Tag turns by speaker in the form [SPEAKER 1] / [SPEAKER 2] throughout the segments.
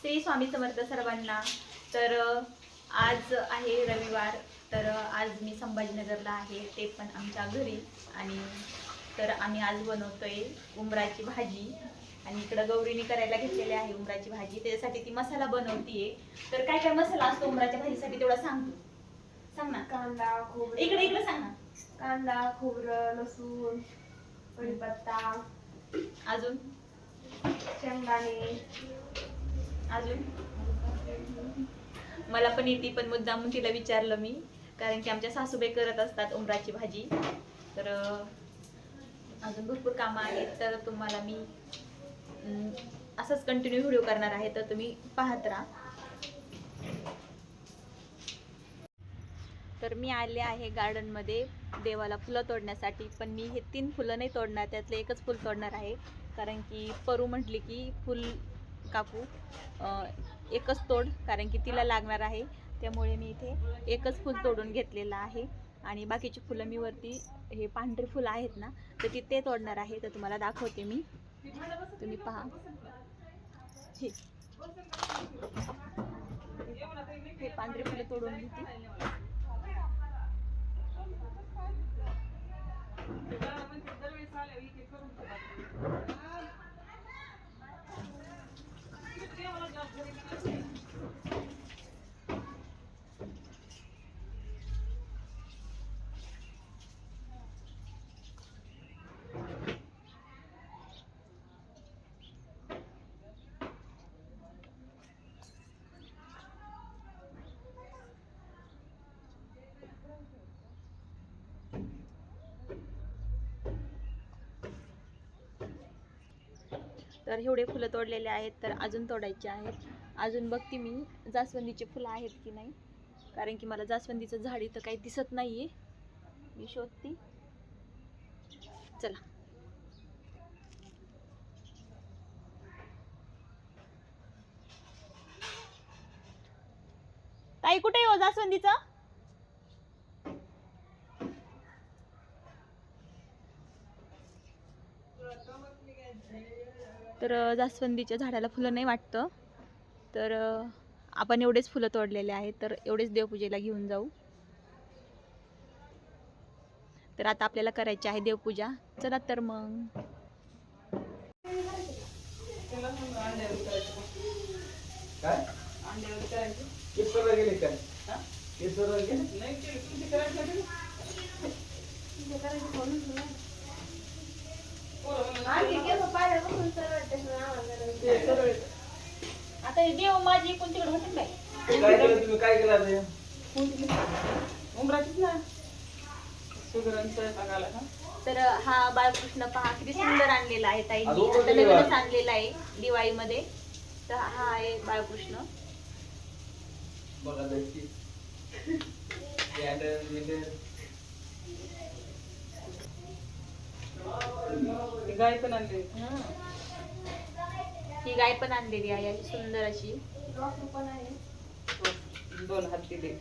[SPEAKER 1] श्री स्वामी समर्थ सर्वांना. तर आज आहे रविवार. तर आज मी संभाजीनगरला आहे. ते पण आमच्या घरी. आणि तर आम्ही आज बनवतोय उमराची भाजी. आणि इकडं गौरीने करायला घेतलेली आहे उमराची भाजी. त्याच्यासाठी ती मसाला बनवतीये. तर काय काय मसाला असतो उमराच्या भाजीसाठी तेवढा सांग तू. सांग ना.
[SPEAKER 2] कांदा खोबरं.
[SPEAKER 1] इकडे इकडे सांग ना.
[SPEAKER 2] कांदा खोबरं लसूण कढीपत्ता.
[SPEAKER 1] अजून?
[SPEAKER 2] शेंगदाणे.
[SPEAKER 1] अजून? मला पण येते पण मुद्दाम तिला विचारलं मी. कारण की आमच्या सासूबाई करत असतात उमराची भाजी. तर अजून भरपूर कामं आहेत. तर तुम्हाला मी असंच कंटिन्यू व्हिडिओ करणार आहे. तर तुम्ही पाहत राहा. तर मी आले आहे गार्डनमध्ये देवाला फुलं तोडण्यासाठी. पण मी हे तीन फुलं नाही तोडणार त्यातलं एकच फुल तोडणार आहे. कारण की परू म्हटली की फुल काकू. एकच तोड कारण की तिला लागणार आहे. त्यामुळे मी इथे एकच फूल तोडून घेतलेलं आहे. आणि बाकीची फुलं मी वरती हे पांढरे फुलं आहेत ना तर ती ते तोडणार आहे. तर तुम्हाला दाखवते मी. तुम्ही पहा. हे. हे पांढरे फुलं तोडून घेते. तर एवढे फुलं तोडलेले आहेत तर अजून तोडायचे आहेत. अजून बघते मी जास्वंदीचे फुलं आहेत की नाही. कारण की मला जास्वंदीचं झाड इथं काही दिसत नाही आहे मी शोधते. चला. ताई कुठे हो जास्वंदीचं? तर जास्वंदीच्या झाडाला फुलं नाही वाटतं. तर आपण एवढेच फुलं तोडलेले आहेत. तर एवढेच देवपूजेला घेऊन जाऊ. तर आता आपल्याला करायची आहे देवपूजा. चला तर मग.
[SPEAKER 3] काय?
[SPEAKER 1] आता देव माझी कोण तिकडे होते काय
[SPEAKER 3] काय केलं तुम्ही? काय केलं आता हे?
[SPEAKER 4] उमराचीच ना. सुगरण सांगायला का?
[SPEAKER 1] तर हा बाळकृष्ण पहा किती सुंदर आणलेला आहे
[SPEAKER 3] आज
[SPEAKER 1] ताईंनी आता नवीनच. आणलेला आहे दिवाळीमध्ये. तर हा आहे बाळकृष्ण.
[SPEAKER 3] बघा
[SPEAKER 4] गाय पण आणली
[SPEAKER 1] ही. गाय पण आणलेली आहे अशी सुंदर अशी.
[SPEAKER 4] दोन हात दिले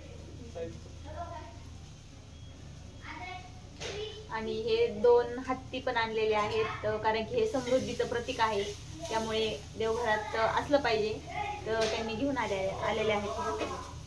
[SPEAKER 1] आणि हे दोन हत्ती पण आणलेले आहेत कारण की हे समृद्धीचं प्रतीक आहे. त्यामुळे देवघरात असलं पाहिजे तर त्यांनी घेऊन आले आलेले आहेत.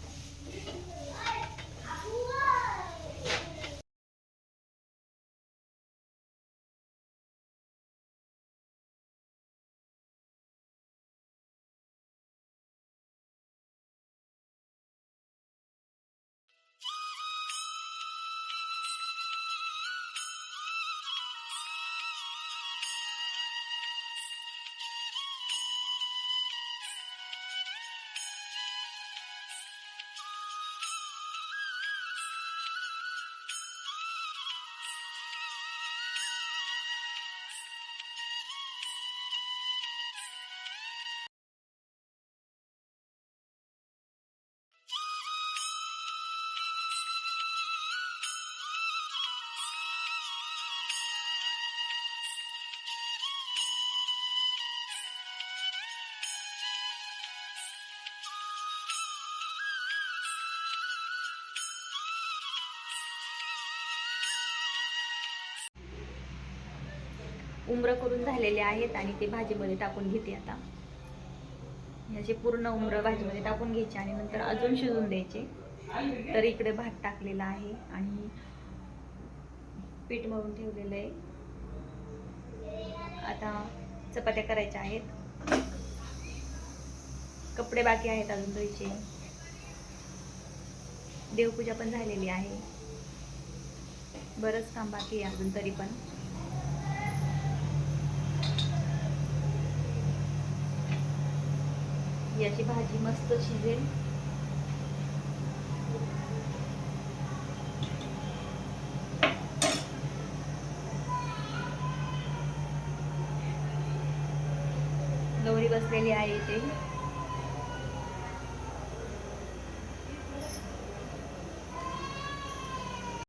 [SPEAKER 1] उमरं करून झालेले आहेत आणि ते भाजीमध्ये टाकून घेते आता. याचे पूर्ण उमरं भाजीमध्ये टाकून घ्यायचे आणि नंतर अजून शिजून द्यायचे. तर इकडे भात टाकलेला आहे आणि पीठ मळून ठेवलेलं आहे. आता चपात्या करायच्या आहेत. कपडे बाकी आहेत अजून धुयचे देवपूजा पण झालेली आहे. बरंच काम बाकी आहे अजून तरी पण. याची भाजी मस्त शिजेल. गौरी बसलेली आहे इथे.